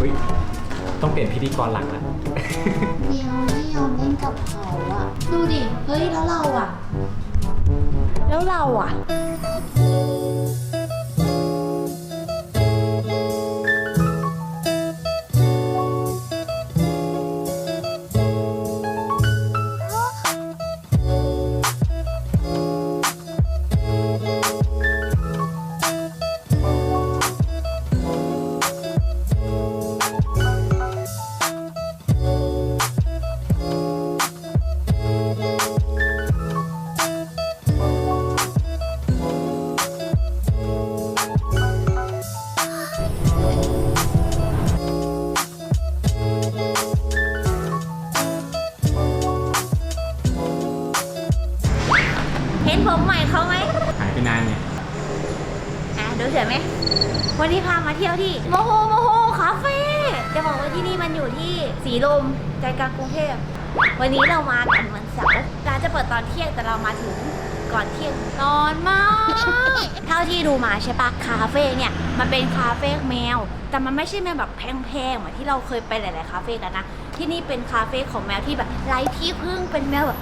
เฮ้ยต้องเปลี่ยนพิธีกรหลักแล้วเมียวไม่ยอมเล่นกับเขาอะดูดิ เฮ้ย แล้วเราอะแล้วเราอะ นานเนี่ยอะดูเฉยไหมวันนี้พามาเที่ยวที่โมโหโมโหคาเฟ่จะบอกว่าที่นี่มันอยู่ที่สีลมใจกลางกรุงเทพวันนี้เรามากันวันเสาร์ร้านจะเปิดตอนเที่ยงแต่เรามาถึงก่อนเที่ยงนอนมาก เท่าที่ดูมาใช่ปะคาเฟ่เนี่ยมันเป็นคาเฟ่แมว แต่มันไม่ใช่แมวแบบแพงๆเหมือนที่เราเคยไปหลาย ๆ คาเฟ่กันนะ ที่นี่เป็นคาเฟ่ของแมวที่แบบไร้ที่พึ่งเป็นแมวแบบ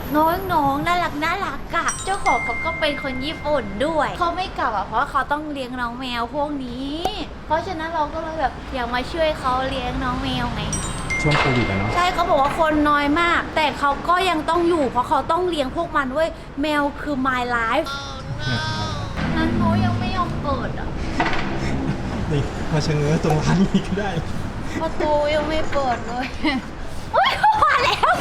น้องๆน่ารักน่ารักอะเจ้าของเขาก็เป็นคนญี่ปุ่นด้วยเขาไม่กลับอะเพราะว่าเขาต้องเลี้ยงน้องแมวพวกนี้ เพราะฉะนั้นเราก็เลยแบบอยากมาช่วยเขาเลี้ยงน้องแมวไงช่วงโควิดอะเนาะใช่เขาบอกว่าคนน้อยมาก แต่เขาก็ยังต้องอยู่ เพราะเขาต้องเลี้ยงพวกมันเว้ยแมวคือ my life นั้นโนยังไม่ยอมเปิดอะนี่มาชะเง้อตรงร้านนี้ก็ได้ ประตูยังไม่เปิดเลย โอ้ยมาแล้ว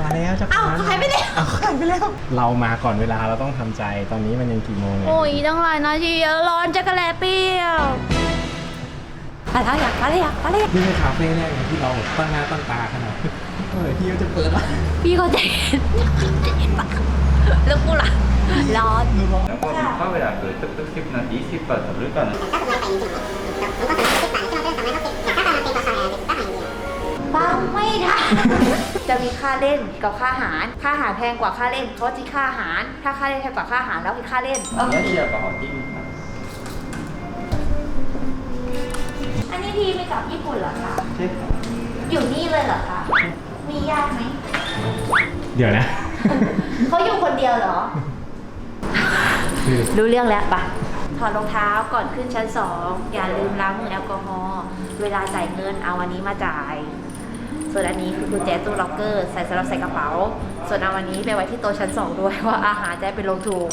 มาแล้วจะเอ้าหายไปแล้วเอาหายไปแล้ว เรามาก่อนเวลาเราต้องทำใจตอนนี้มันยังกี่โมงเนี่ยโอ้ยตั้งหลายนาทีแล้วร้อนจักรแลเปรี้ยวไปแล้วอยากไปแล้วอยากไปแล้วอยากนี่เป็นคาเฟ่แรกเลยที่เราตั้งหน้าตั้งตาขนาดนี้เออที่เขาจะเปิดแล้วพี่เขาใจเย็นใจเย็นปะแล้วกูล่ะร้อนแล้วก็มีค่าเวลาคือตึกๆสิบนาทีสิบบาทหรือกันฟังไม่ทัน จะมีค่าเล่นกับค่าอาหาร ค่าอาหารแพงกว่าค่าเล่นเพราะที่ค่าอาหาร ถ้าค่าเล่นแพงกว่าค่าอาหารแล้วคือค่าเล่นแล้วเชียร์กับหอจิ้มครับอันนี้ทีไปกับญี่ปุ่นเหรอคะใช่ครับอยู่นี่เลยเหรอคะ มีญาติไหม เดี๋ยวนะ เขาอยู่คนเดียวเหรอ คือรู้เรื่องแล้วปะถอดรองเท้าก่อนขึ้นชั้นสองอย่าลืมล้างมือแอลกอฮอล์เวลาจ่ายเงินเอาอันนี้มาจ่าย ส่วนอันนี้คือกุญแจตู้ล็อกเกอร์ใส่สำหรับใส่กระเป๋า ส่วนเอาอันนี้ไปไว้ที่โต๊ะชั้นสองด้วยว่าอาหารจะได้เป็นลงถูก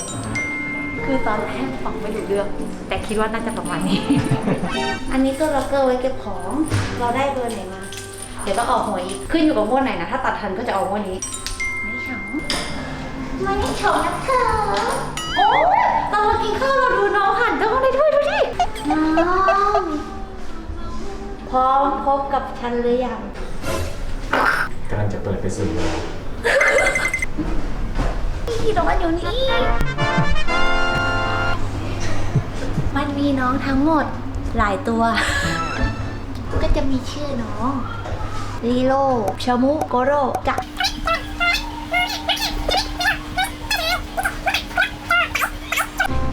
คือตอนแรกฟังไม่รู้เรื่องแต่คิดว่าน่าจะประมาณนี้ อันนี้ตู้ล็อกเกอร์ไว้เก็บของ เราได้เบอร์ไหนมา เดี๋ยวต้องออกหวยอีกขึ้นอยู่กับงวดไหนนะ ถ้าตัดทันก็จะเอางวดนี้ไม่เฉาไม่ได้เฉานะคะโอ้ยตอนเรากินข้าวเราดูน้องหันกล้องได้ด้วยดูดิน้องพร้อมพบกับฉันหรือยังกำลั งจะเปิดไปสู่โลกพี่ตรงนั้นอยู่นี่ มันมีน้องทั้งหมดหลายตัว ก็จะมีชื่อน้องลีโลชามุ โกโรกับ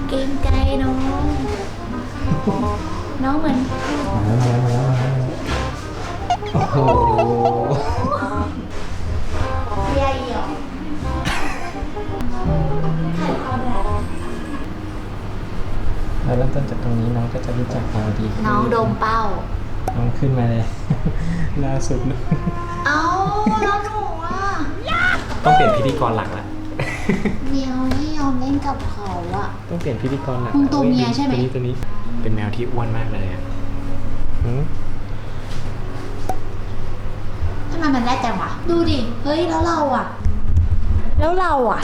เกรงใจน้อง น้องเหมือน มาแล้วมาแล้ว เราเริ่มต้นจากตรงนี้น้องก็จะรู้จักเราดีขึ้น้องดมเป้า น้องขึ้นมาเลย ล่าสุดน้องเอ้าแล้วหนูอะต้องเปลี่ยนพิธีกรหลักละเมียวไม่ยอมเล่นกับเขาอะต้องเปลี่ยนพิธีกรหลักมึงตัวเมียใช่ไหม ตัวนี้ตัวนี้เป็นแมวที่อ้วนมากเลยอะหืมทำไมมันแรกจังวะ ดูดิ เฮ้ยแล้วเราอะแล้วเราอะ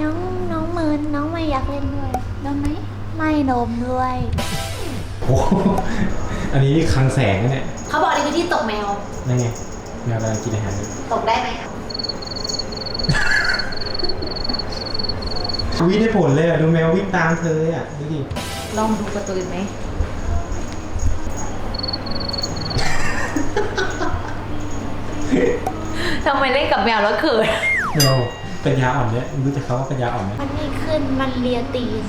น้องน้องเมินน้องไม่อยากเล่นด้วยนมไหม ไม่นมด้วย โอ้โหอันนี้คลังแสงนะเนี่ยเขาบอกนี่คือที่ตกแมว นั่นไงแมวกำลังกินอาหารอยู่ตกได้ไหมอะวิ่งได้ผลเลยอะ ดูแมววิ่งตามเธอเลยอะ ดูดิ ลองดูการ์ตูนไหม ทำไมเล่นกับแมวแล้วเขินแมวปัญญาอ่อนเนี่ยรู้จักเขาว่าปัญญาอ่อนไหมมันไม่ขึ้นมันเลียตีน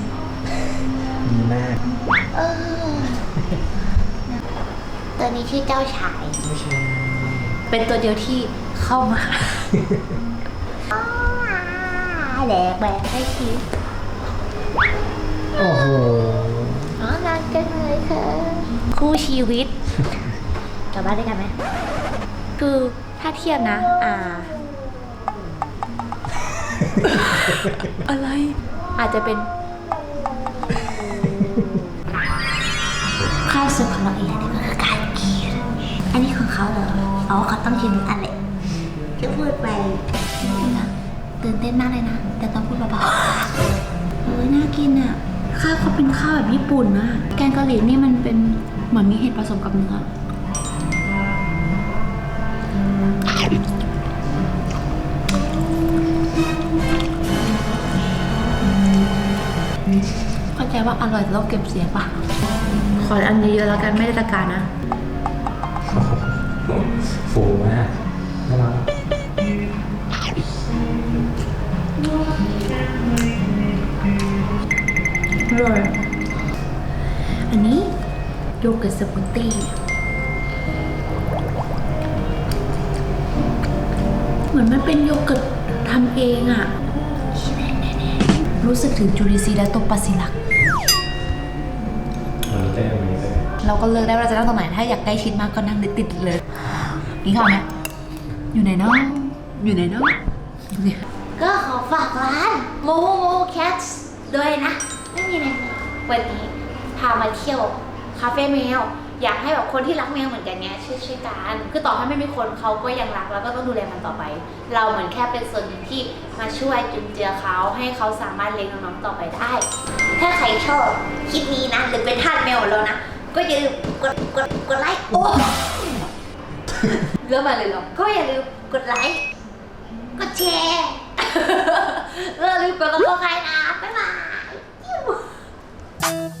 ดีมากเออตัวนี้ชื่อเจ้าชาย ไม่ใช่เป็นตัวเดียวที่เข้ามาแดกแบกให้คิดโอ้โหอ๋อรักกันเลยค่ะคู่ชีวิตกลับบ้านด้วยกันไหมคือถ้าเทียบนะ อ่า อะไร อาจจะเป็น ข้าวสุกของเราเองนี่ก็คือการกิน อันนี้ของเขาเหรออ๋อเขาต้องกินอะไรจะพูดไปตื่นเต้นมากเลยนะ แต่ต้องพูดเบาๆเฮ้ยน่ากินอะ ข้าวเขาเป็นข้าวแบบญี่ปุ่นนะ แกงกะหรี่นี่มันเป็นเหมือนมีเห็ดผสมกับเนื้อ เข้าใจว่าอร่อยแต่ต้องเก็บเสียงปะขออันเยอะๆแล้วกันไม่ได้ตะการนะฟูมากน่ารักอร่อยอันนี้โยเกิร์ตสมูทตี้เหมือนมันเป็นโยเกิร์ตทำเองอะรู้สึกถึงจูริซีและตัวปาซิลัก มันมีเต้มันมีเต้เราก็เลือกได้ว่าเราจะนั่งตรงไหนถ้าอยากใกล้ชิดมากก็นั่งติดๆเลยนี่ค่ะเนี่ยอยู่ไหนเนาะอยู่ไหนเนาะดูสิก็ขอฝากร้านโมโมโมแคทด้วยนะ ไม่มีอะไรเลยวันนี้พามาเที่ยว คาเฟ่แมว อยากให้แบบคนที่รักแมวเหมือนกันเนี้ยช่วยช่วยกันคือต่อให้ไม่มีคนเขาก็ยังรักแล้วก็ต้องดูแลมันต่อไป เราเหมือนแค่เป็นส่วนหนึ่งที่มาช่วยจุนเจือเขาให้เขาสามารถเลี้ยงน้องๆต่อไปได้ ถ้าใครชอบคลิปนี้นะหรือเป็นทาสแมวเรานะ ก็อย่าลืมกดกดกดไลค์โอ้เริ่มมาเลยหรอก็อย่าลืมกดไลค์กดแชร์แล้วลืมกดกระโดดใครนะบ๊ายบาย